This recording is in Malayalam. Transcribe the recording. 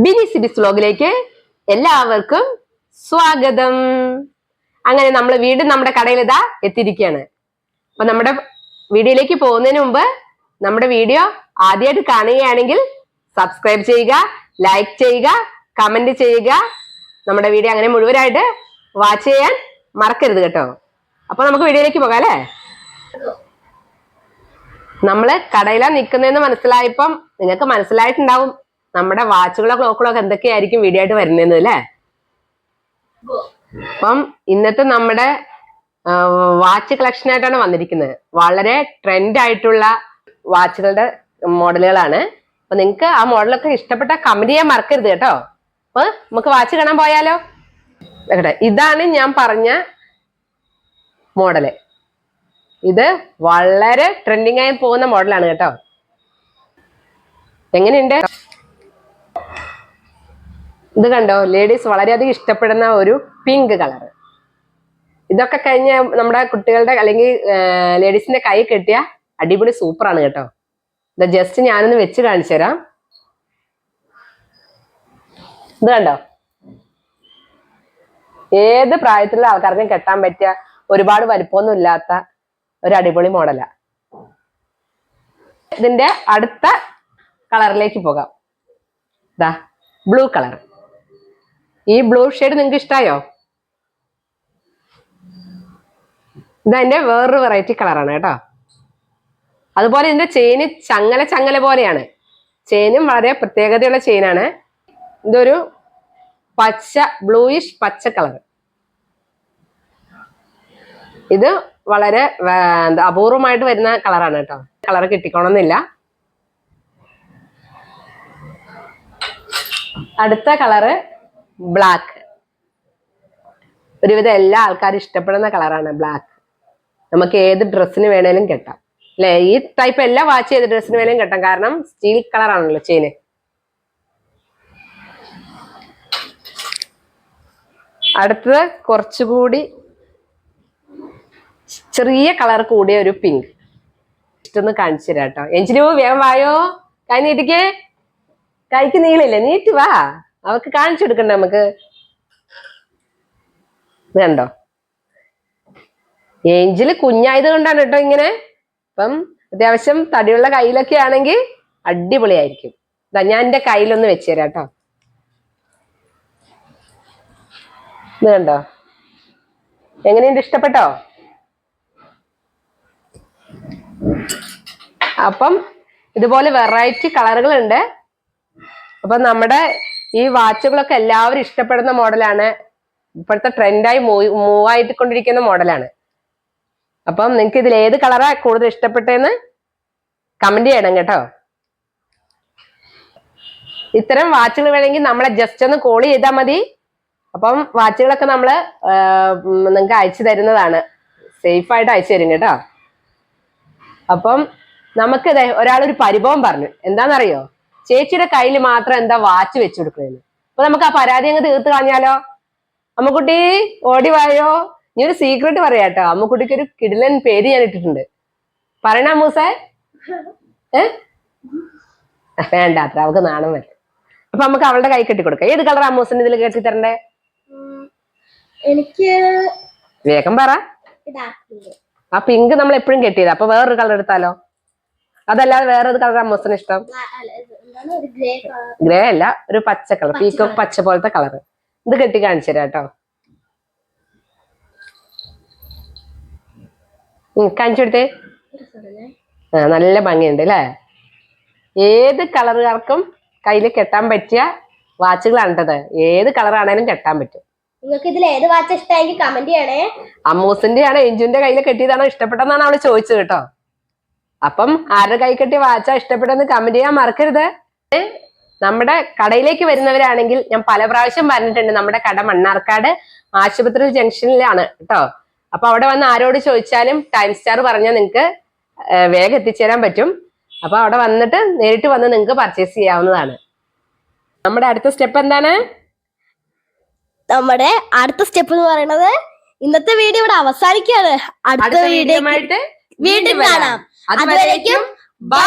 ബിനി സിബിസ് വ്ലോഗിലേക്ക് എല്ലാവർക്കും സ്വാഗതം. അങ്ങനെ നമ്മൾ വീണ്ടും നമ്മുടെ കടയിൽ ഇതാ എത്തിയിരിക്കുകയാണ്. അപ്പൊ നമ്മുടെ വീഡിയോയിലേക്ക് പോകുന്നതിന് മുമ്പ് നമ്മുടെ വീഡിയോ ആദ്യമായിട്ട് കാണുകയാണെങ്കിൽ സബ്സ്ക്രൈബ് ചെയ്യുക ലൈക്ക് ചെയ്യുക കമന്റ് ചെയ്യുക. നമ്മുടെ വീഡിയോ അങ്ങനെ മുഴുവനായിട്ട് വാച്ച് ചെയ്യാൻ മറക്കരുത് കേട്ടോ. അപ്പൊ നമുക്ക് വീഡിയോയിലേക്ക് പോകാം അല്ലേ? നമ്മൾ കടയിലാ നിൽക്കുന്നതെന്ന് മനസ്സിലായപ്പം നിങ്ങൾക്ക് മനസ്സിലായിട്ടുണ്ടാവും നമ്മുടെ വാച്ചുകളോ ക്ലോക്കുകളോ ഒക്കെ എന്തൊക്കെയായിരിക്കും വീഡിയോ ആയിട്ട് വരുന്നത് അല്ലേ? അപ്പം ഇന്നത്തെ നമ്മുടെ വാച്ച് കളക്ഷൻ ആയിട്ടാണ് വന്നിരിക്കുന്നത്. വളരെ ട്രെൻഡ് ആയിട്ടുള്ള വാച്ചുകളുടെ മോഡലുകളാണ്. അപ്പൊ നിങ്ങൾക്ക് ആ മോഡലൊക്കെ ഇഷ്ടപ്പെട്ട കമന്റ് ചെയ്യാൻ മറക്കരുത് കേട്ടോ. അപ്പൊ നമുക്ക് വാച്ച് കാണാൻ പോയാലോ? ഇതാണ് ഞാൻ പറഞ്ഞ മോഡൽ. ഇത് വളരെ ട്രെൻഡിങ് ആയി പോകുന്ന മോഡലാണ് കേട്ടോ. എങ്ങനെയുണ്ട്? ഇത് കണ്ടോ? ലേഡീസ് വളരെയധികം ഇഷ്ടപ്പെടുന്ന ഒരു പിങ്ക് കളർ ഇതൊക്കെ കഴിഞ്ഞ നമ്മുടെ കുട്ടികളുടെ അല്ലെങ്കിൽ ലേഡീസിന്റെ കൈ കെട്ടിയ അടിപൊളി സൂപ്പറാണ് കേട്ടോ. ഇത് ജസ്റ്റ് ഞാനൊന്ന് വെച്ച് കാണിച്ചു തരാം. ഇത് കണ്ടോ? ഏത് പ്രായത്തിലുള്ള ആൾക്കാർക്കും കെട്ടാൻ പറ്റിയ ഒരുപാട് വലിപ്പമൊന്നും ഇല്ലാത്ത ഒരു അടിപൊളി മോഡലാ ഇതിന്റെ അടുത്ത കളറിലേക്ക് പോകാം. ദാ ബ്ലൂ കളർ ഈ ബ്ലൂ ഷെയ്ഡ് നിങ്ങൾക്ക് ഇഷ്ടായോ? ഇതെന്റെ വേറൊരു വെറൈറ്റി കളറാണ് കേട്ടോ. അതുപോലെ ഇതിന്റെ ചെയിന് ചങ്ങല ചങ്ങല പോലെയാണ്. ചെയിനും വളരെ പ്രത്യേകതയുള്ള ചെയിനാണ് ഇതൊരു പച്ച ബ്ലൂയിഷ് പച്ച കളർ ഇത് വളരെ അപൂർവമായിട്ട് വരുന്ന കളറാണ് കേട്ടോ. കളർ കിട്ടിക്കോണമെന്നില്ല അടുത്ത കളറ് ബ്ലാക്ക് ഒരുവിധം എല്ലാ ആൾക്കാരും ഇഷ്ടപ്പെടുന്ന കളറാണ് ബ്ലാക്ക് നമുക്ക് ഏത് ഡ്രസ്സിന് വേണേലും കെട്ടാം. അല്ലെ? ഈ ടൈപ്പ് എല്ലാ വാച്ച് ചെയ്ത് ഡ്രസ്സിന് വേണേലും കെട്ടാം. കാരണം സ്റ്റീൽ കളറാണല്ലോ ചെയിന് അടുത്തത് കുറച്ചുകൂടി ചെറിയ കളർ കൂടിയ ഒരു പിങ്ക് ഇഷ്ടൊന്ന് കാണിച്ചു തരാം കേട്ടോ. എഞ്ചിനു വേഗം വായോ? കൈ നീട്ടിക്കേ. കൈക്ക് നീളില്ലേ നീട്ടി വാ. അവർക്ക് കാണിച്ചു കൊടുക്കണ്ട നമുക്ക്? ഇത് കണ്ടോ? ഏഞ്ചിൽ കുഞ്ഞായത് കൊണ്ടാണ് കേട്ടോ ഇങ്ങനെ. അപ്പം അത്യാവശ്യം തടിയുള്ള കയ്യിലൊക്കെ ആണെങ്കിൽ അടിപൊളിയായിരിക്കും. ഇതാ ഞാൻ എന്റെ കയ്യിലൊന്ന് വെച്ചുതരാം കേട്ടോ. ഇത് കണ്ടോ? എങ്ങനെയുണ്ട് ഇഷ്ടപ്പെട്ടോ? അപ്പം ഇതുപോലെ വെറൈറ്റി കളറുകളുണ്ട്. അപ്പൊ നമ്മുടെ ഈ വാച്ചുകളൊക്കെ എല്ലാവരും ഇഷ്ടപ്പെടുന്ന മോഡലാണ്. ഇപ്പോഴത്തെ ട്രെൻഡായി മൂവ് മൂവ് ആയിട്ട് കൊണ്ടിരിക്കുന്ന മോഡലാണ്. അപ്പം നിങ്ങൾക്ക് ഇതിൽ ഏത് കളറാ കൂടുതൽ ഇഷ്ടപ്പെട്ടതെന്ന് കമന്റ് ചെയ്യണം കേട്ടോ. ഇത്തരം വാച്ചുകൾ വേണമെങ്കിൽ നമ്മളെ ജസ്റ്റ് ഒന്ന് കോൾ ചെയ്താൽ മതി. അപ്പം വാച്ചുകളൊക്കെ നമ്മൾ നിങ്ങൾക്ക് അയച്ചു തരുന്നതാണ്. സേഫായിട്ട് അയച്ചു തരും കേട്ടോ. അപ്പം നമുക്ക് ഒരാളൊരു പരിഭവം പറഞ്ഞു. എന്താണെന്നറിയോ ചേച്ചിയുടെ കയ്യിൽ മാത്രം എന്താ വാച്ച് വെച്ചു കൊടുക്കുന്നത് അപ്പൊ നമുക്ക് ആ പരാതി അങ്ങ് തീർത്ത് കളഞ്ഞാലോ? അമ്മക്കുട്ടി ഓടി വായോ? നീ ഒരു സീക്രട്ട് പറയാട്ടോ. അമ്മക്കുട്ടിക്ക് ഒരു കിടിലൻ പേര് ഞാൻ ഇട്ടിട്ടുണ്ട്. പറയണ മൂസേ ഏ? വേണ്ട അത്ര അവൾക്ക് നാണം വരും അപ്പൊ നമുക്ക് അവളുടെ കൈ കെട്ടി കൊടുക്കാം ഏത് കളർ അമ്മൂസിന് ഇതിൽ കെട്ടി തരണ്ടേ? എനിക്ക് വേഗം പറ. ആ പിങ്ക് നമ്മൾ എപ്പോഴും കെട്ടിയത്. അപ്പൊ വേറൊരു കളർ എടുത്താലോ? അതല്ലാതെ വേറെ ഏത് കളർ അമ്മൂസിന് ഇഷ്ടം? ഗ്രേ അല്ല ഒരു പച്ച കളർ പീക്കോക്ക് പച്ച പോലത്തെ കളർ ഇത് കെട്ടി കാണിച്ചു തരാം കേട്ടോ. കാണിച്ചു കൊടുത്തേ. ആ നല്ല ഭംഗിയുണ്ട് അല്ലേ? ഏത് കളറുകാർക്കും കയ്യിൽ കെട്ടാൻ പറ്റിയ വാച്ചുകളാണ് കേട്ടത് ഏത് കളറാണേലും കെട്ടാൻ പറ്റും. നിങ്ങൾക്ക് ഇതിൽ ഏത് വാച്ച് ഇഷ്ടമായെങ്കിൽ കമന്റ് ചെയ്യണേ. അമ്മൂസിന്റെ ആണ് എഞ്ചുന്റെ കയ്യിൽ കെട്ടിയതാണോ ഇഷ്ടപ്പെട്ടതെന്നാണ് അവൾ ചോദിച്ചത് കേട്ടോ. അപ്പം ആരുടെ കൈ കെട്ടിയ വാച്ചാ ഇഷ്ടപ്പെട്ടെന്ന് കമന്റ് ചെയ്യാൻ മറക്കരുത്. നമ്മുടെ കടയിലേക്ക് വരുന്നവരാണെങ്കിൽ ഞാൻ പല പ്രാവശ്യം പറഞ്ഞിട്ടുണ്ട് നമ്മുടെ കട മണ്ണാർക്കാട് ആശുപത്രി ജംഗ്ഷനിലാണ് കേട്ടോ. അപ്പൊ അവിടെ വന്ന് ആരോട് ചോദിച്ചാലും ടൈം സ്റ്റാർ പറഞ്ഞാൽ നിങ്ങൾക്ക് വേഗം എത്തിച്ചേരാൻ പറ്റും. അപ്പൊ അവിടെ വന്നിട്ട് നേരിട്ട് വന്ന് നിങ്ങൾക്ക് പർച്ചേസ് ചെയ്യാവുന്നതാണ്. നമ്മുടെ അടുത്ത സ്റ്റെപ്പ് എന്താണ്? നമ്മുടെ അടുത്ത സ്റ്റെപ്പ് എന്ന് പറയുന്നത് ഇന്നത്തെ വീഡിയോ ഇവിടെ അവസാനിക്കുകയാണ്. അടുത്ത വീഡിയോ വീണ്ടും കാണാം. അതുവരേക്കും ബൈ